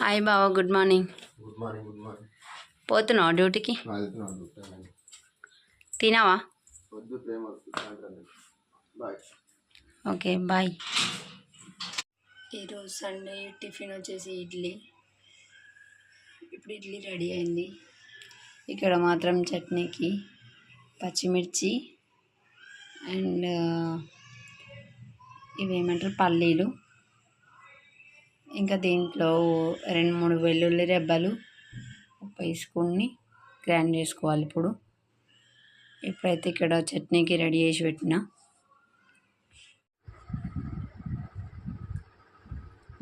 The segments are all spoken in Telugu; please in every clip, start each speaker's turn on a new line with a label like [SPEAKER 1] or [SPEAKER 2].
[SPEAKER 1] హాయ్ బావ good morning.
[SPEAKER 2] Good morning good morning.
[SPEAKER 1] పోతున్నావా డ్యూటీకి? తినావా ఓకే బాయ్. ఈరోజు సండే టిఫిన్ వచ్చేసి ఇడ్లీ. ఇప్పుడు ఇడ్లీ రెడీ అయింది. ఇక్కడ మాత్రం చట్నీకి పచ్చిమిర్చి అండ్ ఇవేమంటారు పల్లీలు. ఇంకా దీంట్లో రెండు మూడు వెల్లుల్లి రెబ్బలు వేసుకొని వేసుకుని గ్రైండ్ చేసుకోవాలి ఇప్పుడు. ఇప్పుడైతే ఇక్కడ చట్నీకి రెడీ చేసి పెట్టిన.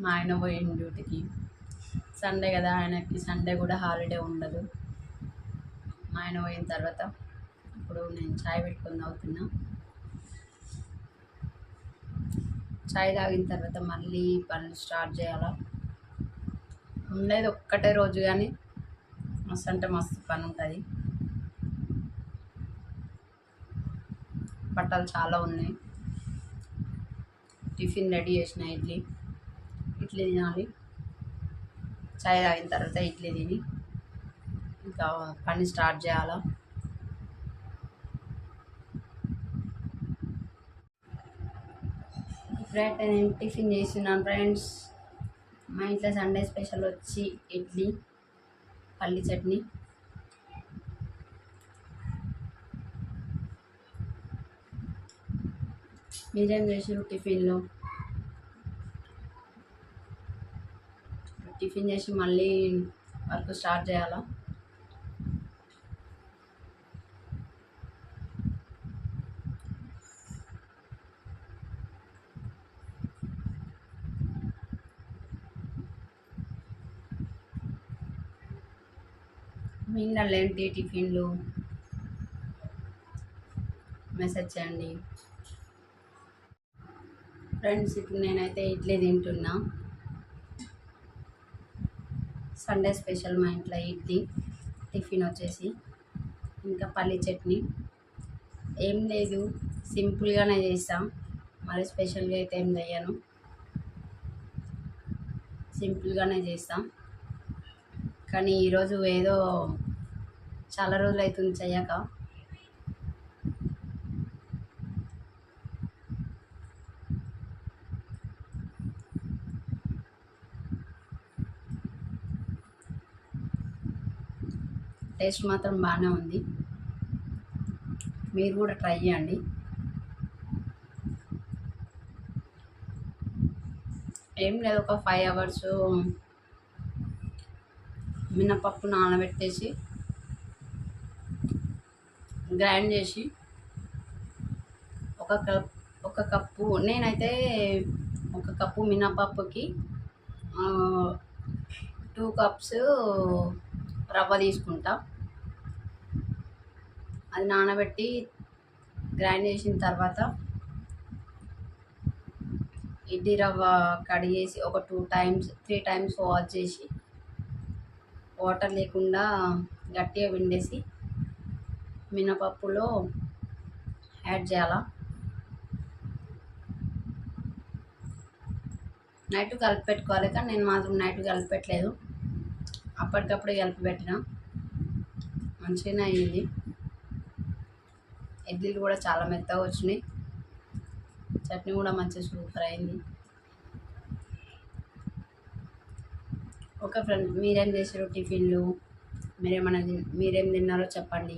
[SPEAKER 1] మా ఆయన పోయిన డ్యూటీకి. సండే కదా ఆయనకి సండే కూడా హాలిడే ఉండదు. మా ఆయన పోయిన తర్వాత ఇప్పుడు నేను చాయ్ పెట్టుకొని తాగుతున్నా. చాయ్ తాగిన తర్వాత మళ్ళీ పనులు స్టార్ట్ చేయాలా? ఉండేది ఒక్కటే రోజు కానీ మస్తు అంటే మస్తు పని ఉంటుంది. బట్టలు చాలా ఉన్నాయి. టిఫిన్ రెడీ చేసిన ఇడ్లీ. ఇడ్లీ తినాలి. చాయ్ తాగిన తర్వాత ఇడ్లీ తిని ఇంకా పని స్టార్ట్ చేయాలా? ఇప్పుడైతే నేను టిఫిన్ చేస్తున్నాను ఫ్రెండ్స్. మా ఇంట్లో సండే స్పెషల్ వచ్చి ఇడ్లీ పల్లి చట్నీ. మీరేం చేసారు టిఫిన్లో? టిఫిన్ చేసి మళ్ళీ వర్క్ స్టార్ట్ చేయాలా? మీ ఇళ్ళల్లో ఏంటి టిఫిన్లు? మెసేజ్ చేయండి. ఫ్రెండ్స్ ఇప్పుడు నేనైతే ఇడ్లీ తింటున్నా. సండే స్పెషల్ మా ఇంట్లో ఇడ్లీ. టిఫిన్ వచ్చేసి ఇంకా పల్లి చట్నీ. ఏం లేదు సింపుల్గానే చేస్తాం. మరి స్పెషల్గా అయితే ఏం చేయను. సింపుల్గానే చేస్తాం. కానీ ఈరోజు ఏదో చాలా రోజులు అవుతుంది చెయ్యాక. టేస్ట్ మాత్రం బాగానే ఉంది. మీరు కూడా ట్రై చేయండి. ఏం లేదు ఒక ఫైవ్ అవర్స్ మినపప్పు నానబెట్టేసి గ్రైండ్ చేసి ఒక కప్ ఒక కప్పు నేనైతే ఒక కప్పు మినపప్పుకి టూ కప్స్ రవ్వ తీసుకుంటా. అది నానబెట్టి గ్రైండ్ చేసిన తర్వాత ఇడ్లీ రవ్వ కడిగేసి ఒక two times three times wash చేసి వాటర్ లేకుండా గట్టిగా పిండేసి మినపప్పులో యాడ్ చేయాలా. నైట్ కలిపి పెట్టుకోవాలి కానీ నేను మాత్రం నైట్ కలిపి పెట్టలేదు. అప్పటికప్పుడు కలిపి పెట్టిన. మంచిగానే అయ్యింది ఇడ్లీలు కూడా చాలా మెత్తగా వచ్చినాయి. చట్నీ కూడా మంచిగా సూపర్ అయింది. ఓకే ఫ్రెండ్ మీరేం చేసారు టిఫిన్లు? మీరేమన్నా మీరేం తిన్నారో చెప్పండి.